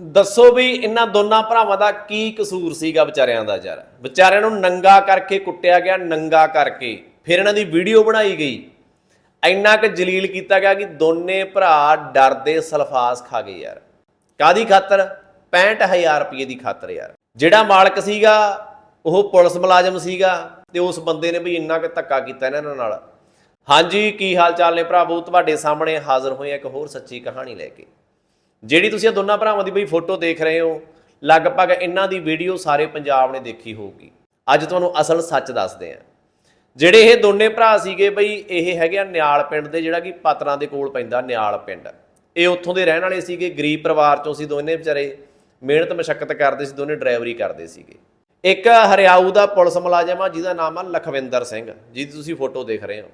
ਦੱਸੋ ਵੀ ਇਹਨਾਂ ਦੋਨਾਂ ਭਰਾਵਾਂ ਦਾ ਕੀ ਕਸੂਰ ਸੀਗਾ ਵਿਚਾਰਿਆਂ ਦਾ ਯਾਰ? ਵਿਚਾਰਿਆਂ ਨੂੰ ਨੰਗਾ ਕਰਕੇ ਕੁੱਟਿਆ ਗਿਆ, ਨੰਗਾ ਕਰਕੇ। ਫਿਰ ਇਹਨਾਂ ਦੀ ਵੀਡੀਓ ਬਣਾਈ ਗਈ। ਇੰਨਾ ਕੁ ਜਲੀਲ ਕੀਤਾ ਗਿਆ ਕਿ ਦੋਨੇ ਭਰਾ ਡਰਦੇ ਸਲਫਾਸ ਖਾ ਗਏ ਯਾਰ। ਕਾਦੀ ਖਾਤਰ? 65000 ਰੁਪਏ ਦੀ ਖਾਤਰ ਯਾਰ। ਜਿਹੜਾ ਮਾਲਕ ਸੀਗਾ, ਉਹ ਪੁਲਿਸ ਮੁਲਾਜ਼ਮ ਸੀਗਾ ਤੇ ਉਸ ਬੰਦੇ ਨੇ ਵੀ ਇੰਨਾ ਕੁ ਧੱਕਾ ਕੀਤਾ ਇਹਨਾਂ ਨਾਲ। ਹਾਂਜੀ, ਕੀ ਹਾਲ ਚਾਲ ਨੇ ਭਰਾਵੋ ਤੁਹਾਡੇ ਸਾਹਮਣੇ ਹਾਜ਼ਰ ਹੋਏ ਇੱਕ ਹੋਰ ਸੱਚੀ ਕਹਾਣੀ ਲੈ ਕੇ। ਜਿਹੜੀ ਤੁਸੀਂ ਇਹ ਦੋਨਾਂ ਭਰਾਵਾਂ ਦੀ ਬਈ ਫੋਟੋ ਦੇਖ ਰਹੇ ਹੋ, ਲਗਭਗ ਇਹਨਾਂ ਦੀ ਵੀਡੀਓ ਸਾਰੇ ਪੰਜਾਬ ਨੇ ਦੇਖੀ ਹੋਊਗੀ। ਅੱਜ ਤੁਹਾਨੂੰ ਅਸਲ ਸੱਚ ਦੱਸਦੇ ਆ ਜਿਹੜੇ ਇਹ ਦੋਨੇ ਭਰਾ ਸੀਗੇ ਬਈ, ਇਹ ਹੈਗੇ ਆ ਨਿਆਲ ਪਿੰਡ ਦੇ, ਜਿਹੜਾ ਕਿ ਪਤਨਾ ਦੇ ਕੋਲ ਪੈਂਦਾ ਨਿਆਲ ਪਿੰਡ। ਇਹ ਉੱਥੋਂ ਦੇ ਰਹਿਣ ਵਾਲੇ ਸੀਗੇ, ਗਰੀਬ ਪਰਿਵਾਰ ਚੋਂ ਸੀ ਦੋਨੇ ਵਿਚਾਰੇ। ਮਿਹਨਤ ਮਸ਼ੱਕਤ ਕਰਦੇ ਸੀ, ਦੋਨੇ ਡਰਾਈਵਰੀ ਕਰਦੇ ਸੀਗੇ। ਇੱਕ ਹਰਿਆਊ ਦਾ ਪੁਲਿਸ ਮੁਲਾਜ਼ਮ ਆ, ਜਿਹਦਾ ਨਾਮ ਆ ਲਖਵਿੰਦਰ ਸਿੰਘ, ਜਿਹਦੀ ਤੁਸੀਂ ਫੋਟੋ ਦੇਖ ਰਹੇ ਹੋ।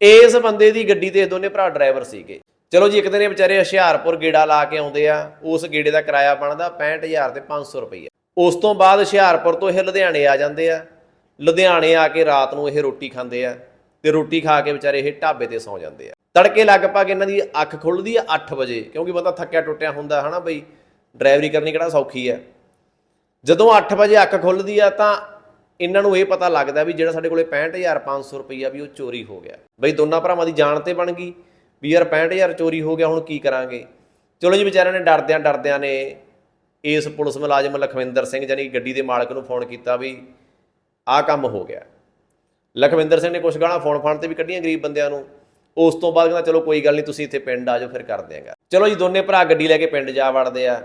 ਇਸ ਬੰਦੇ ਦੀ ਗੱਡੀ ਤੇ ਇਹ ਦੋਨੇ ਭਰਾ ਡਰਾਈਵਰ ਸੀਗੇ। ਚਲੋ ਜੀ, ਇੱਕ ਦਿਨ ਇਹ ਵਿਚਾਰੇ ਹੁਸ਼ਿਆਰਪੁਰ ਗੇੜਾ ਲਾ ਕੇ ਆਉਂਦੇ ਆ, ਉਸ ਗੇੜੇ ਦਾ ਕਿਰਾਇਆ ਬਣਦਾ 65000 ਤੇ 500 ਰੁਪਏ ਉਸ ਤੋਂ ਬਾਅਦ ਹੁਸ਼ਿਆਰਪੁਰ ਤੋਂ ਇਹ ਲੁਧਿਆਣੇ ਆ ਜਾਂਦੇ ਆ। ਲੁਧਿਆਣੇ ਆ ਕੇ ਰਾਤ ਨੂੰ ਇਹ ਰੋਟੀ ਖਾਂਦੇ ਆ ਤੇ ਰੋਟੀ ਖਾ ਕੇ ਵਿਚਾਰੇ ਇਹ ਢਾਬੇ ਤੇ ਸੌਂ ਜਾਂਦੇ ਆ। ਤੜਕੇ ਲਗਭਗ ਇਹਨਾਂ ਦੀ ਅੱਖ ਖੁੱਲਦੀ ਆ 8 ਵਜੇ, ਕਿਉਂਕਿ ਬੰਦਾ ਥੱਕਿਆ ਟੁੱਟਿਆ ਹੁੰਦਾ ਹਨਾ ਬਈ, ਡਰਾਈਵਰੀ ਕਰਨੀ ਕਿਹੜਾ ਸੌਖੀ ਆ। ਜਦੋਂ 8 ਵਜੇ ਅੱਖ ਖੁੱਲਦੀ ਆ ਤਾਂ ਇਹਨਾਂ ਨੂੰ ਇਹ ਪਤਾ ਲੱਗਦਾ ਵੀ ਜਿਹੜਾ ਸਾਡੇ ਕੋਲੇ 65500 ਰੁਪਈਆ ਵੀ ਉਹ ਚੋਰੀ ਹੋ ਗਿਆ। ਬਈ ਦੋਨਾਂ ਭਰਾਵਾਂ ਦੀ ਜਾਨ ਤੇ ਬਣ ਗਈ। ਵੀ ਯਾਰ 65000 ਚੋਰੀ ਹੋ ਗਿਆ, ਹੁਣ ਕੀ ਕਰਾਂਗੇ? ਚਲੋ ਜੀ ਵਿਚਾਰਿਆਂ ਨੇ ਡਰਦਿਆਂ ਡਰਦਿਆਂ ਨੇ ਇਸ ਪੁਲਿਸ ਮੁਲਾਜ਼ਮ ਲਖਵਿੰਦਰ ਸਿੰਘ ਜਾਨੀ ਗੱਡੀ ਦੇ ਮਾਲਕ ਨੂੰ ਫੋਨ ਕੀਤਾ ਵੀ ਆਹ ਕੰਮ ਹੋ ਗਿਆ। ਲਖਵਿੰਦਰ ਸਿੰਘ ਨੇ ਕੁਝ ਗਾਲਾਂ ਫੋਨ ਫਾਨ ਤੇ ਵੀ ਕੱਢੀਆਂ ਗਰੀਬ ਬੰਦਿਆਂ ਨੂੰ। ਉਸ ਤੋਂ ਬਾਅਦ ਕਹਿੰਦਾ, ਚਲੋ ਕੋਈ ਗੱਲ ਨਹੀਂ, ਤੁਸੀਂ ਇੱਥੇ ਪਿੰਡ ਆ ਜਾਓ, ਫਿਰ ਕਰ ਦਿਆਂਗਾ। ਚਲੋ ਜੀ, ਦੋਨੇ ਭਰਾ ਗੱਡੀ ਲੈ ਕੇ ਪਿੰਡ ਜਾ ਵੜਦੇ ਆ।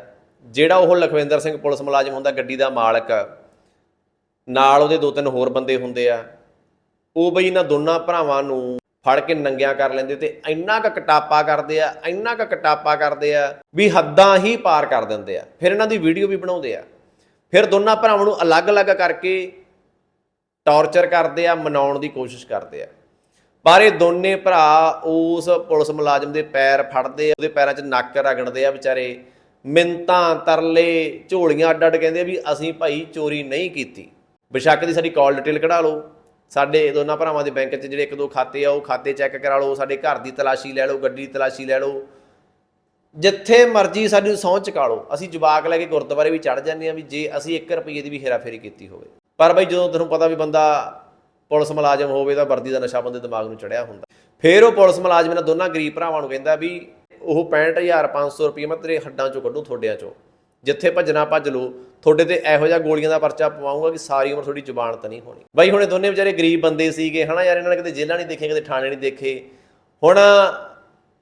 ਜਿਹੜਾ ਉਹ ਲਖਵਿੰਦਰ ਸਿੰਘ ਪੁਲਿਸ ਮੁਲਾਜ਼ਮ ਹੁੰਦਾ, ਗੱਡੀ ਦਾ ਮਾਲਕ, ਨਾਲ ਉਹਦੇ ਦੋ ਤਿੰਨ ਹੋਰ ਬੰਦੇ ਹੁੰਦੇ ਆ। ਉਹ ਬਈ ਇਹਨਾਂ ਦੋਨਾਂ ਭਰਾਵਾਂ ਨੂੰ ਫੜ ਕੇ ਨੰਗਿਆਂ ਕਰ ਲੈਂਦੇ ਤੇ ਇੰਨਾ ਕੁ ਕਟਾਪਾ ਕਰਦੇ ਆ, ਇੰਨਾ ਕੁ ਕਟਾਪਾ ਕਰਦੇ ਆ ਵੀ ਹੱਦਾਂ ਹੀ ਪਾਰ ਕਰ ਦਿੰਦੇ ਆ। ਫਿਰ ਇਹਨਾਂ ਦੀ ਵੀਡੀਓ ਵੀ ਬਣਾਉਂਦੇ ਆ। ਫਿਰ ਦੋਨਾਂ ਭਰਾਵਾਂ ਨੂੰ ਅਲੱਗ-ਅਲੱਗ ਕਰਕੇ ਟੌਰਚਰ ਕਰਦੇ ਆ, ਮਨਾਉਣ ਦੀ ਕੋਸ਼ਿਸ਼ ਕਰਦੇ ਆ। ਪਰ ਇਹ ਦੋਨੇ ਭਰਾ ਉਸ ਪੁਲਿਸ ਮੁਲਾਜ਼ਮ ਦੇ ਪੈਰ ਫੜਦੇ ਆ, ਉਹਦੇ ਪੈਰਾਂ 'ਚ ਨੱਕ ਰਗੜਦੇ ਆ ਵਿਚਾਰੇ। ਮਿੰਤਾਂ ਤਰਲੇ, ਝੋਲੀਆਂ ਅੱਡ ਅੱਡ ਕਹਿੰਦੇ ਵੀ ਅਸੀਂ ਭਾਈ ਚੋਰੀ ਨਹੀਂ ਕੀਤੀ। ਬੇਸ਼ੱਕ ਦੀ ਸਾਡੀ ਕਾਲ ਡਿਟੇਲ ਕਢਾ ਲਓ। ਸਾਡੇ ਦੋਨਾਂ ਭਰਾਵਾਂ ਦੇ ਬੈਂਕ 'ਚ ਜਿਹੜੇ ਇੱਕ ਦੋ ਖਾਤੇ ਆ, ਉਹ ਖਾਤੇ ਚੈੱਕ ਕਰਾ ਲਓ, ਸਾਡੇ ਘਰ ਦੀ ਤਲਾਸ਼ੀ ਲੈ ਲਓ, ਗੱਡੀ ਦੀ ਤਲਾਸ਼ੀ ਲੈ ਲਓ। ਜਿੱਥੇ ਮਰਜ਼ੀ ਸਾਨੂੰ ਸਹੁੰ ਚੁਕਾ ਲਓ। ਅਸੀਂ ਜਵਾਕ ਲੈ ਕੇ ਗੁਰਦੁਆਰੇ ਵੀ ਚੜ ਜਾਂਦੇ ਆ ਵੀ ਜੇ ਅਸੀਂ 1 ਰੁਪਏ ਦੀ ਵੀ ਹੇਰਾਫੇਰੀ ਕੀਤੀ ਹੋਵੇ। ਪਰ ਬਈ ਜਦੋਂ ਤੁਹਾਨੂੰ ਪਤਾ ਵੀ ਬੰਦਾ ਪੁਲਿਸ ਮੁਲਾਜ਼ਮ ਹੋਵੇ ਤਾਂ ਵਰਦੀ ਦਾ ਨਸ਼ਾ ਬੰਦੇ ਦਿਮਾਗ ਨੂੰ ਚੜਿਆ ਹੁੰਦਾ। ਫਿਰ ਉਹ ਪੁਲਿਸ ਮੁਲਾਜ਼ਮ ਨੇ ਦੋਨਾਂ ਗਰੀਬ ਭਰਾਵਾਂ ਨੂੰ ਕਹਿੰਦਾ ਵੀ ਉਹ 65500 ਰੁਪਏ ਮੈਂ ਤੇਰੇ ਹੱਡਾਂ ਚੋਂ ਕੱਢੂ ਤੁਹਾਡਿਆਂ ਚੋਂ। ਜਿੱਥੇ ਭੱਜਣਾ ਭੱਜ ਲਓ, ਤੁਹਾਡੇ ਤੇ ਇਹੋ ਜਿਹਾ ਗੋਲੀਆਂ ਦਾ ਪਰਚਾ ਪਵਾਉਂਗਾ ਕਿ ਸਾਰੀ ਉਮਰ ਤੁਹਾਡੀ ਜ਼ੁਬਾਨ ਤਾਂ ਨਹੀਂ ਹੋਣੀ। ਬਾਈ, ਹੁਣੇ ਦੋਨੇ ਵਿਚਾਰੇ ਗਰੀਬ ਬੰਦੇ ਸੀਗੇ, ਹਨਾ ਯਾਰ, ਇਹਨਾਂ ਨੇ ਕਦੇ ਜੇਲ੍ਹਾਂ ਨਹੀਂ ਦੇਖੇ, ਕਦੇ ਥਾਣੇ ਨਹੀਂ ਦੇਖੇ। ਹੁਣ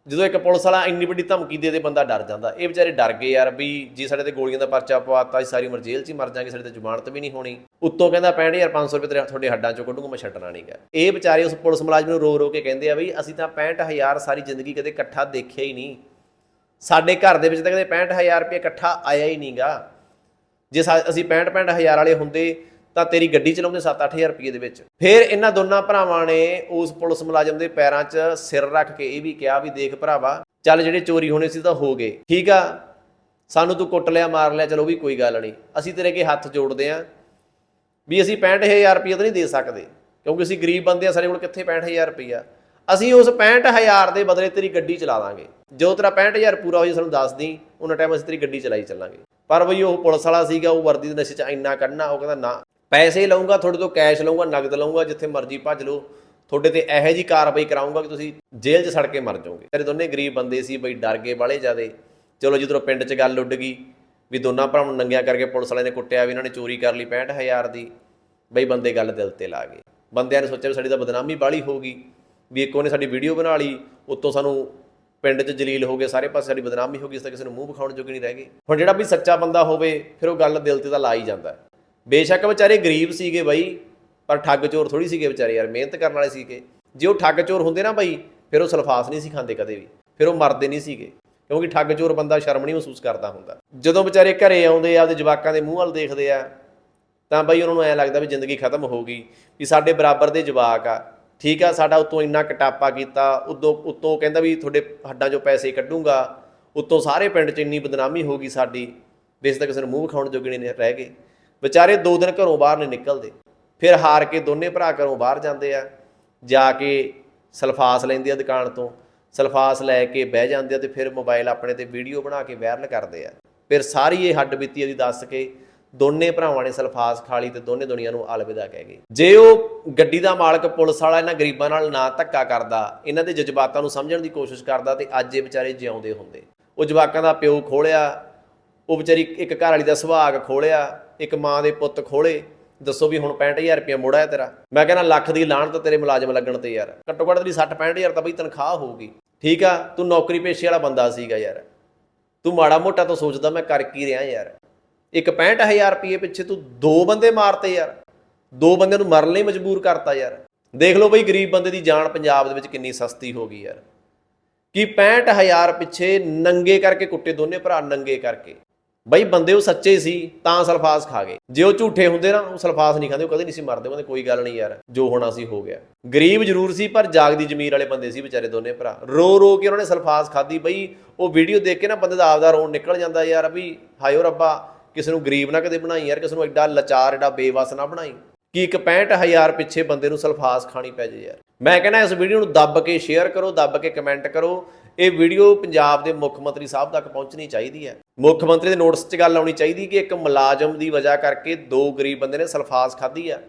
ਜਦੋਂ ਇੱਕ ਪੁਲਿਸ ਵਾਲਾ ਇੰਨੀ ਵੱਡੀ ਧਮਕੀ ਦੇ ਦੇ, ਬੰਦਾ ਡਰ ਜਾਂਦਾ। ਇਹ ਵਿਚਾਰੇ ਡਰ ਗਏ ਯਾਰ ਵੀ ਜੇ ਸਾਡੇ ਤੇ ਗੋਲੀਆਂ ਦਾ ਪਰਚਾ ਪਵਾਤਾ, ਅਸੀਂ ਸਾਰੀ ਉਮਰ ਜੇਲ੍ਹ 'ਚ ਹੀ ਮਰ ਜਾਾਂਗੇ, ਸਾਡੇ ਤੇ ਜ਼ੁਬਾਨ ਵੀ ਨਹੀਂ ਹੋਣੀ। ਉੱਤੋਂ ਕਹਿੰਦਾ 65500 ਰੁਪਏ ਤੇਰੇ ਤੁਹਾਡੇ ਹੱਡਾਂ 'ਚੋਂ ਕੱਢੂਗਾ, ਮੈਂ ਛੱਡਣਾ ਨਹੀਂਗਾ ਇਹ ਵਿਚਾਰੇ ਉਸ ਪੁਲਿਸ ਮੁਲਾਜ਼ਮ ਨੂੰ ਰੋ ਰੋ ਕੇ ਕਹਿੰਦੇ ਆ ਵੀ ਅਸੀਂ ਤਾਂ 65000 ਸਾਰੀ ਜ਼ਿੰਦਗੀ ਕਦੇ ਇਕੱਠਾ ਦੇਖਿਆ ਹੀ ਨਹੀਂ। ਸਾਡੇ ਘਰ ਦੇ ਵਿੱਚ ਤਾਂ ਕਦੇ 65000 ਰੁਪਏ ਇਕੱਠਾ ਆਇਆ ਹੀ ਨਹੀਂਗਾ ਜੇ ਸਾ- ਅਸੀਂ 65 65000 ਵਾਲੇ ਹੁੰਦੇ ਤਾਂ ਤੇਰੀ ਗੱਡੀ ਚਲਾਉਂਦੇ 7-8000 ਰੁਪਏ ਦੇ ਵਿੱਚ। ਫਿਰ ਇਹਨਾਂ ਦੋਨਾਂ ਭਰਾਵਾਂ ਨੇ ਉਸ ਪੁਲਿਸ ਮੁਲਾਜ਼ਮ ਦੇ ਪੈਰਾਂ 'ਚ ਸਿਰ ਰੱਖ ਕੇ ਇਹ ਵੀ ਕਿਹਾ ਵੀ ਦੇਖ ਭਰਾਵਾ, ਚੱਲ ਜਿਹੜੇ ਚੋਰੀ ਹੋਣੇ ਸੀ ਤਾਂ ਹੋ ਗਏ। ਠੀਕ ਆ? ਸਾਨੂੰ ਤੂੰ ਕੁੱਟ ਲਿਆ, ਮਾਰ ਲਿਆ, ਚਲੋ ਵੀ ਕੋਈ ਗੱਲ ਨਹੀਂ। ਅਸੀਂ ਤੇਰੇ ਅੱਗੇ ਹੱਥ ਜੋੜਦੇ ਆਂ ਵੀ ਅਸੀਂ 65000 ਰੁਪਏ ਤਾਂ ਨਹੀਂ ਦੇ ਸਕਦੇ, ਕਿਉਂਕਿ ਅਸੀਂ ਗਰੀਬ ਬੰਦੇ ਆ, ਸਾਡੇ ਕੋਲ ਕਿੱਥੇ 65000 ਰੁਪਈਆ ਅਸੀਂ ਉਸ 65000 ਦੇ ਬਦਲੇ ਤੇਰੀ ਗੱਡੀ ਚਲਾ ਦਾਂਗੇ। ਜਦੋਂ ਤੇਰਾ 65000 ਪੂਰਾ ਹੋ ਜਾਏ ਸਾਨੂੰ ਦੱਸ ਦੀ, ਉਹਨਾਂ ਟਾਈਮ ਅਸੀਂ ਤੇਰੀ ਗੱਡੀ ਚਲਾਈ ਚੱਲਾਂਗੇ। ਪਰ ਬਈ ਉਹ ਪੁਲਿਸ ਵਾਲਾ ਸੀਗਾ, ਉਹ ਵਰਦੀ ਦੇ ਨਸ਼ੇ 'ਚ ਇੰਨਾ ਕੱਢਣਾ ਉਹ ਕਹਿੰਦਾ, ਨਾ, ਪੈਸੇ ਲਊਂਗਾ, ਤੁਹਾਡੇ ਤੋਂ ਕੈਸ਼ ਲਊਂਗਾ, ਨਗਦ ਲਊਂਗਾ, ਜਿੱਥੇ ਮਰਜ਼ੀ ਭੱਜ ਲਓ। ਤੁਹਾਡੇ ਤੇ ਇਹੋ ਜੀ ਕਾਰਵਾਈ ਕਰਾਉਂਗਾ ਕਿ ਤੁਸੀਂ ਜੇਲ੍ਹ 'ਚ ਸੜ ਕੇ ਮਰ ਜਾਓਗੇ। ਤੇਰੇ ਦੋਨੇ ਗਰੀਬ ਬੰਦੇ ਸੀ, ਬਈ ਡਰ ਗਏ ਬਾਲੇ ਜਿਆਦੇ। ਚਲੋ ਜਦੋਂ ਪਿੰਡ 'ਚ ਗੱਲ ਉੱਡ ਗਈ ਵੀ ਦੋਨਾਂ ਭਰਾਵਾਂ ਨੂੰ ਨੰਗਿਆ ਕਰਕੇ ਪੁਲਿਸ ਵਾਲਿਆਂ ਨੇ ਕੁੱਟਿਆ ਵੀ ਇਹਨਾਂ ਨੇ ਚੋਰੀ ਕਰ ਲਈ 65000 ਦੀ। ਬਈ ਬੰਦੇ ਗੱਲ ਦਿਲ ਤੇ ਲਾ ਗਏ। ਬੰਦਿਆਂ ਨੇ ਸੋਚਿਆ ਵੀ ਸਾਡੀ ਤਾਂ ਬਦਨਾਮੀ ਬਾਲੀ ਹੋਊਗੀ ਵੀ ਇੱਕ ਉਹਨੇ ਸਾਡੀ ਵੀਡੀਓ ਬਣਾ ਲਈ, ਉੱਤੋਂ ਸਾਨੂੰ ਪਿੰਡ 'ਚ ਜਲੀਲ ਹੋ ਗਏ, ਸਾਰੇ ਪਾਸੇ ਸਾਡੀ ਬਦਨਾਮੀ ਹੋ ਗਈ, ਇਸ ਤਾਂ ਕਿਸੇ ਨੂੰ ਮੂੰਹ ਵਿਖਾਉਣ ਜੋਗੇ ਨਹੀਂ ਰਹਿ ਗਏ। ਹੁਣ ਜਿਹੜਾ ਵੀ ਸੱਚਾ ਬੰਦਾ ਹੋਵੇ, ਫਿਰ ਉਹ ਗੱਲ ਦਿਲ ਤੇ ਤਾਂ ਲਾ ਹੀ ਜਾਂਦਾ ਬੇਸ਼ੱਕ ਵਿਚਾਰੇ ਗਰੀਬ ਸੀਗੇ ਬਾਈ, ਪਰ ਠੱਗ ਚੋਰ ਥੋੜੀ ਸੀਗੇ ਵਿਚਾਰੇ ਯਾਰ, ਮਿਹਨਤ ਕਰਨ ਵਾਲੇ ਸੀਗੇ। ਜੇ ਉਹ ਠੱਗ ਚੋਰ ਹੁੰਦੇ ਨਾ ਬਾਈ, ਫਿਰ ਉਹ ਸਲਫਾਸ ਨਹੀਂ ਸੀ ਖਾਂਦੇ ਕਦੇ ਵੀ, ਫਿਰ ਉਹ ਮਰਦੇ ਨਹੀਂ ਸੀਗੇ। ਕਿਉਂਕਿ ਠੱਗ ਚੋਰ ਬੰਦਾ ਸ਼ਰਮ ਨਹੀਂ ਮਹਿਸੂਸ ਕਰਦਾ ਹੁੰਦਾ। ਜਦੋਂ ਵਿਚਾਰੇ ਘਰੇ ਆਉਂਦੇ ਆ, ਆਪਦੇ ਜਵਾਕਾਂ ਦੇ ਮੂੰਹ ਵੱਲ ਦੇਖਦੇ ਆ, ਤਾਂ ਬਈ ਉਹਨਾਂ ਨੂੰ ਐ ਲੱਗਦਾ ਵੀ ਜ਼ਿੰਦਗੀ ਖਤਮ ਹੋ ਗਈ, ਵੀ ਸਾਡੇ ਬਰਾਬਰ ਦੇ ਜਵਾਕ ਆ। ਠੀਕ ਆ, ਸਾਡਾ ਉਤੋਂ ਇੰਨਾ ਕਟਾਪਾ ਕੀਤਾ, ਉਦੋਂ, ਉਤੋਂ ਕਹਿੰਦਾ ਵੀ ਤੁਹਾਡੇ ਹੱਡਾਂ 'ਚੋਂ ਪੈਸੇ ਕੱਢੂੰਗਾ। ਉਤੋਂ ਸਾਰੇ ਪਿੰਡ 'ਚ ਇੰਨੀ ਬਦਨਾਮੀ ਹੋ ਗਈ ਸਾਡੀ, ਵੀ ਤੱਕ ਕਿਸੇ ਨੂੰ ਮੂੰਹ ਵਿਖਾਉਣ ਜੋਗੇ ਨਹੀਂ ਰਹਿ ਗਏ। ਵਿਚਾਰੇ ਦੋ ਦਿਨ ਘਰੋਂ ਬਾਹਰ ਨਹੀਂ ਨਿਕਲਦੇ। ਫਿਰ ਹਾਰ ਕੇ ਦੋਨੇ ਭਰਾ ਘਰੋਂ ਬਾਹਰ ਜਾਂਦੇ ਆ, ਜਾ ਕੇ ਸਲਫਾਸ ਲੈਂਦੇ ਆ ਦੁਕਾਨ ਤੋਂ। ਸਲਫਾਸ ਲੈ ਕੇ ਬਹਿ ਜਾਂਦੇ ਆ ਤੇ ਫਿਰ ਮੋਬਾਈਲ ਆਪਣੇ ਤੇ ਵੀਡੀਓ ਬਣਾ ਕੇ ਵਾਇਰਲ ਕਰਦੇ ਆ। ਫਿਰ ਸਾਰੀ ਇਹ ਹੱਡ ਬੀਤੀ ਉਹਦੀ ਦੱਸ ਕੇ ਦੋਨੇ ਭਰਾਵਾਂ ਨੇ ਸਲਫਾਸ ਖਾ ਲਈ ਤੇ ਦੋਨੇ ਦੁਨੀਆ ਨੂੰ ਅਲਵਿਦਾ ਕਹਿ ਗਏ ਜੇ ਉਹ ਗੱਡੀ ਦਾ ਮਾਲਕ ਪੁਲਿਸ ਵਾਲਾ ਇਹਨਾਂ ਗਰੀਬਾਂ ਨਾਲ ਨਾ ਧੱਕਾ ਕਰਦਾ, ਇਹਨਾਂ ਦੇ ਜਜ਼ਬਾਤਾਂ ਨੂੰ ਸਮਝਣ ਦੀ ਕੋਸ਼ਿਸ਼ ਕਰਦਾ ਤੇ ਅੱਜ ਇਹ ਵਿਚਾਰੇ ਜਿਉਂਦੇ ਹੁੰਦੇ। ਉਹ ਜਵਾਕਾਂ ਦਾ ਪਿਓ ਖੋਲਿਆ, ਉਹ ਵਿਚਾਰੀ ਇੱਕ ਘਰ ਵਾਲੀ ਦਾ ਸੁਭਾਗ ਖੋਲਿਆ, ਇੱਕ ਮਾਂ ਦੇ ਪੁੱਤ ਖੋਲੇ, ਦੱਸੋ ਵੀ ਹੁਣ 65000 ਰੁਪਏ ਮੋੜਾ ਹੈ ਤੇਰਾ? ਮੈਂ ਕਹਿੰਦਾ, ਲੱਖ ਦੀ ਲਾਣ ਤਾਂ ਤੇਰੇ ਮੁਲਾਜ਼ਮ ਲੱਗਣ ਤੇ ਯਾਰ। ਘੱਟੋ ਘੱਟ ਤੇਰੀ 60 65000 ਤਾਂ ਬਈ ਤਨਖਾਹ ਹੋਊਗੀ। ਠੀਕ ਆ, ਤੂੰ ਨੌਕਰੀ ਪੇਸ਼ੇ ਵਾਲਾ ਬੰਦਾ ਸੀਗਾ ਯਾਰ। ਤੂੰ ਮਾੜਾ ਮੋਟਾ ਤਾਂ ਸੋਚਦਾ ਮੈਂ ਕਰ ਕੀ ਰਿਹਾ ਯਾਰ। ਇੱਕ 65000 ਰੁਪਏ ਪਿੱਛੇ ਤੂੰ ਦੋ ਬੰਦੇ ਮਾਰਤੇ ਯਾਰ। ਦੋ ਬੰਦਿਆਂ ਨੂੰ ਮਰਨ ਲਈ ਮਜਬੂਰ ਕਰਤਾ ਯਾਰ। ਦੇਖ ਲਓ ਬਈ ਗਰੀਬ ਬੰਦੇ ਦੀ ਜਾਨ ਪੰਜਾਬ ਦੇ ਵਿੱਚ ਕਿੰਨੀ ਸਸਤੀ ਹੋ ਗਈ ਯਾਰ। ਕਿ 65000 ਪਿੱਛੇ ਨੰਗੇ ਕਰਕੇ ਕੁੱਟੇ ਦੋਨੇ ਭਰਾ ਨੰਗੇ ਕਰਕੇ। ਬਈ ਬੰਦੇ ਉਹ ਸੱਚੇ ਸੀ, ਤਾਂ ਸਲਫਾਸ ਖਾ ਗਏ। ਜੇ ਉਹ ਝੂਠੇ ਹੁੰਦੇ ਨਾ, ਉਹ ਸਲਫਾਸ ਨਹੀਂ ਖਾਂਦੇ, ਉਹ ਕਦੇ ਨਹੀਂ ਸੀ ਮਰਦੇ, ਉਹਦੇ ਕੋਈ ਗੱਲ ਨਹੀਂ ਯਾਰ, ਜੋ ਹੋਣਾ ਸੀ ਹੋ ਗਿਆ। ਗਰੀਬ ਜ਼ਰੂਰ ਸੀ, ਪਰ ਜਾਗਦੀ ਜ਼ਮੀਰ ਵਾਲੇ ਬੰਦੇ ਸੀ ਵਿਚਾਰੇ ਦੋਨੇ ਭਰਾ। ਰੋ ਰੋ ਕੇ ਉਹਨਾਂ ਨੇ ਸਲਫਾਸ ਖਾਦੀ ਬਈ ਉਹ ਵੀਡੀਓ ਦੇਖ ਕੇ ਨਾ ਬੰਦੇ ਦਾ ਆਪਦਾ ਰੋਣ ਨਿਕਲ ਜਾਂਦਾ ਯਾਰ, ਵੀ ਹਾਇਓ ਰੱਬਾ ਕਿਸੇ ਨੂੰ ਗਰੀਬ ਨਾ ਕਦੇ ਬਣਾਈ ਯਾਰ, ਕਿਸੇ ਨੂੰ ਐਡਾ ਲਾਚਾਰ, ਐਡਾ ਬੇਵਸ ਨਾ ਬਣਾਈ। ਕਿ ਇੱਕ 65000 ਪਿੱਛੇ ਬੰਦੇ ਨੂੰ ਸਲਫਾਸ ਖਾਣੀ ਪੈ ਜੇ ਯਾਰ। ਮੈਂ ਕਹਿੰਦਾ ਇਸ ਵੀਡੀਓ ਨੂੰ ਦੱਬ ਕੇ ਸ਼ੇਅਰ ਕਰੋ, ਦੱਬ ਕੇ ਕਮੈਂਟ ਕਰੋ। ਇਹ ਵੀਡੀਓ ਪੰਜਾਬ ਦੇ ਮੁੱਖ ਮੰਤਰੀ ਸਾਹਿਬ ਤੱਕ ਪਹੁੰਚਣੀ ਚਾਹੀਦੀ ਹੈ। ਮੁੱਖ ਮੰਤਰੀ ਦੇ ਨੋਟਿਸ 'ਚ ਗੱਲ ਆਉਣੀ ਚਾਹੀਦੀ ਕਿ ਇੱਕ ਮੁਲਾਜ਼ਮ ਦੀ ਵਜ੍ਹਾ ਕਰਕੇ ਦੋ ਗਰੀਬ ਬੰਦੇ ਨੇ ਸਲਫਾਸ ਖਾਧੀ ਆ।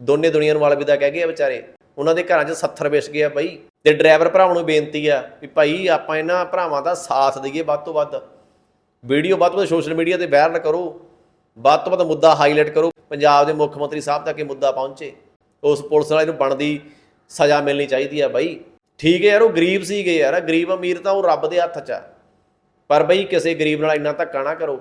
ਦੋਨੇ ਦੁਨੀਆ ਨੂੰ ਅਲਵਿਦਾ ਕਹਿ ਗਏ ਆ ਵਿਚਾਰੇ। ਉਹਨਾਂ ਦੇ ਘਰਾਂ 'ਚ 70 ਵਿਸ ਗਏ ਆ ਬਈ। ਤੇ ਡਰਾਈਵਰ ਭਰਾਵਾਂ ਨੂੰ ਬੇਨਤੀ ਆ ਵੀ ਭਾਈ ਆਪਾਂ ਇਹਨਾਂ ਭਰਾਵਾਂ ਦਾ ਸਾਥ ਦਈਏ ਵੱਧ ਤੋਂ ਵੱਧ। ਵੀਡੀਓ ਵੱਧ ਤੋਂ ਵੱਧ ਸੋਸ਼ਲ ਮੀਡੀਆ ਤੇ ਵਾਇਰਲ ਕਰੋ। ਵੱਧ ਤੋਂ ਵੱਧ ਮੁੱਦਾ ਹਾਈਲਾਈਟ ਕਰੋ। ਪੰਜਾਬ ਦੇ ਮੁੱਖ ਮੰਤਰੀ ਸਾਹਿਬ ਤੱਕ ਇਹ ਮੁੱਦਾ ਪਹੁੰਚੇ। ਉਸ ਪੁਲਿਸ ਵਾਲੇ ਨੂੰ ਬਣਦੀ ਸਜ਼ਾ ਮਿਲਣੀ ਚਾਹੀਦੀ ਆ ਬਾਈ। ਠੀਕ ਹੈ ਯਾਰ, ਉਹ ਗਰੀਬ ਸੀਗੇ ਯਾਰ। ਗਰੀਬ ਅਮੀਰ ਤਾਂ ਉਹ ਰੱਬ ਦੇ ਹੱਥ 'ਚ ਆ। ਪਰ ਬਈ ਕਿਸੇ ਗਰੀਬ ਨਾਲ ਇੰਨਾ ਧੱਕਾ ਨਾ ਕਰੋ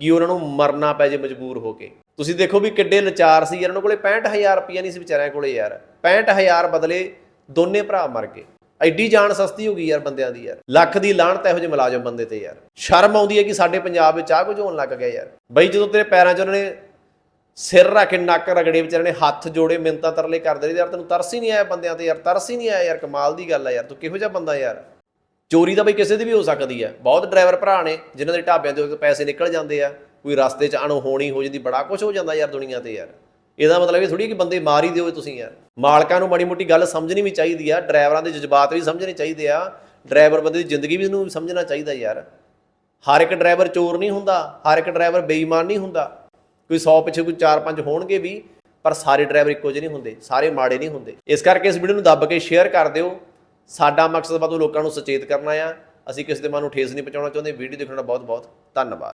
ਕਿ ਉਹਨਾਂ ਨੂੰ ਮਰਨਾ ਪੈ ਜੇ ਮਜਬੂਰ ਹੋ ਕੇ। ਤੁਸੀਂ ਦੇਖੋ ਵੀ ਕਿੱਡੇ ਲਚਾਰ ਸੀ ਯਾਰ। ਉਹਨਾਂ ਕੋਲੇ 65000 ਰੁਪਈਆ ਨਹੀਂ ਸੀ ਵਿਚਾਰਿਆਂ ਕੋਲੇ ਯਾਰ। 65000 ਬਦਲੇ ਦੋਨੇ ਭਰਾ ਮਰ ਗਏ। ਐਡੀ ਜਾਨ ਸਸਤੀ ਹੋ ਗਈ ਯਾਰ ਬੰਦਿਆਂ ਦੀ ਯਾਰ। ਲੱਖ ਦੀ ਲਾਹਣਤ ਇਹੋ ਜਿਹੇ ਮੁਲਾਜ਼ਮ ਬੰਦੇ ਤੇ ਯਾਰ। ਸ਼ਰਮ ਆਉਂਦੀ ਹੈ ਕਿ ਸਾਡੇ ਪੰਜਾਬ ਵਿੱਚ ਆਹ ਕੁਝ ਹੋਣ ਲੱਗ ਗਿਆ ਯਾਰ। ਬਈ ਜਦੋਂ ਤੇਰੇ ਪੈਰਾਂ 'ਚ ਉਹਨਾਂ ਨੇ ਸਿਰ ਰੱਖ ਕੇ ਨੱਕ ਰਗੜੇ ਵਿਚਾਰੇ ਨੇ ਹੱਥ ਜੋੜੇ ਮਿੰਤਾ ਤਰਲੇ ਕਰਦੇ ਰਹੇ ਯਾਰ ਤੈਨੂੰ ਤਰਸ ਹੀ ਨਹੀਂ ਆਇਆ ਬੰਦਿਆਂ ਤੇ ਯਾਰ, ਤਰਸ ਹੀ ਨਹੀਂ ਆਇਆ ਯਾਰ, ਕਮਾਲ ਦੀ ਗੱਲ ਆ ਯਾਰ, ਤੂੰ ਕਿਹੋ ਜਿਹਾ ਬੰਦਾ ਯਾਰ। ਚੋਰੀ ਤਾਂ ਬਈ ਕਿਸੇ ਦੀ ਵੀ ਹੋ ਸਕਦੀ ਆ। ਬਹੁਤ ਡਰਾਈਵਰ ਭਰਾ ਨੇ, ਜਿਨ੍ਹਾਂ ਦੇ ਢਾਬਿਆਂ ਦੇ ਪੈਸੇ ਨਿਕਲ ਜਾਂਦੇ ਆ, ਕੋਈ ਰਸਤੇ 'ਚ ਅਣਹੋਣੀ ਹੋ ਜਾਂਦੀ, ਬੜਾ ਕੁਝ ਹੋ ਜਾਂਦਾ ਯਾਰ ਦੁਨੀਆ ਤੇ ਯਾਰ। ਇਹਦਾ ਮਤਲਬ ਇਹ ਥੋੜੀ ਕਿ ਬੰਦੇ ਮਾਰ ਹੀ ਦਿਓ ਤੁਸੀਂ ਯਾਰ। ਮਾਲਕਾਂ ਨੂੰ ਮਾੜੀ ਮੋਟੀ ਗੱਲ ਸਮਝਣੀ ਵੀ ਚਾਹੀਦੀ ਆ, ਡਰਾਈਵਰਾਂ ਦੇ ਜਜ਼ਬਾਤ ਵੀ ਸਮਝਣੇ ਚਾਹੀਦੇ ਆ, ਡਰਾਈਵਰ ਬੰਦੇ ਦੀ ਜ਼ਿੰਦਗੀ ਵੀ ਨੂੰ ਸਮਝਣਾ ਚਾਹੀਦਾ ਯਾਰ। ਹਰ ਇੱਕ ਡਰਾਈਵਰ ਚੋਰ ਨਹੀਂ ਹੁੰਦਾ, ਹਰ ਇੱਕ ਡਰਾਈਵਰ ਬੇਈਮਾਨ ਨਹੀਂ ਹੁੰਦਾ। ਕੋਈ 100 ਪਿੱਛੇ ਕੋਈ 4-5 ਹੋਣਗੇ ਵੀ, ਪਰ ਸਾਰੇ ਡਰਾਈਵਰ ਇੱਕੋ ਜਿਹੇ ਨਹੀਂ ਹੁੰਦੇ, ਸਾਰੇ ਮਾੜੇ ਨਹੀਂ ਹੁੰਦੇ। ਇਸ ਕਰਕੇ ਇਸ ਵੀਡੀਓ ਨੂੰ ਦੱਬ ਕੇ ਸ਼ੇਅਰ ਕਰ ਦਿਓ। ਸਾਡਾ ਮਕਸਦ ਬਾਤੋਂ ਲੋਕਾਂ ਨੂੰ ਸੁਚੇਤ ਕਰਨਾ ਆ। ਅਸੀਂ ਕਿਸੇ ਦੇ ਮਨ ਨੂੰ ਠੇਸ ਨਹੀਂ ਪਹੁੰਚਾਉਣਾ ਚਾਹੁੰਦੇ। ਵੀਡੀਓ ਦੇਖਣ ਦਾ ਬਹੁਤ ਬਹੁਤ ਧੰਨਵਾਦ।